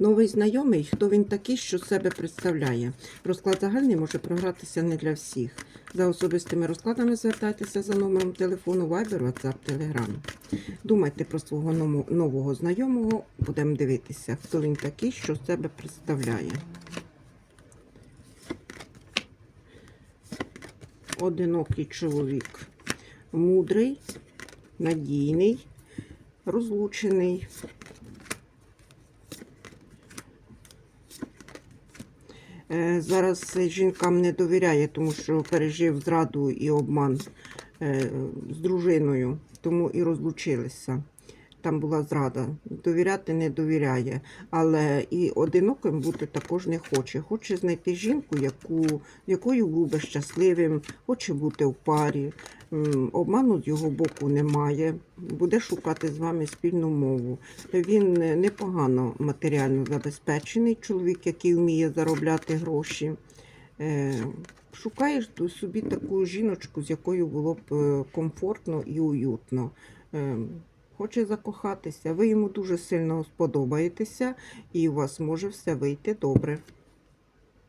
Новий знайомий, хто він такий, що себе представляє. Розклад загальний може програтися не для всіх. За особистими розкладами звертайтеся за номером телефону Viber, WhatsApp, Telegram. Думайте про свого нового знайомого, будемо дивитися, хто він такий, що себе представляє. Одинокий чоловік. Мудрий, надійний, розлучений. Зараз жінкам не довіряє, тому що пережив зраду і обман е, з дружиною, тому і розлучилися. Там була зрада. Довіряти не довіряє, але і одиноким бути також не хоче. Хоче знайти жінку, яку, якою буде щасливим, хоче бути в парі. Обману з його боку немає. Буде шукати з вами спільну мову. Він непогано матеріально забезпечений чоловік, який вміє заробляти гроші. Е, Шукаєш собі таку жіночку, з якою було б е, комфортно і уютно. Хоче закохатися, ви йому дуже сильно сподобаєтеся, і у вас може все вийти добре.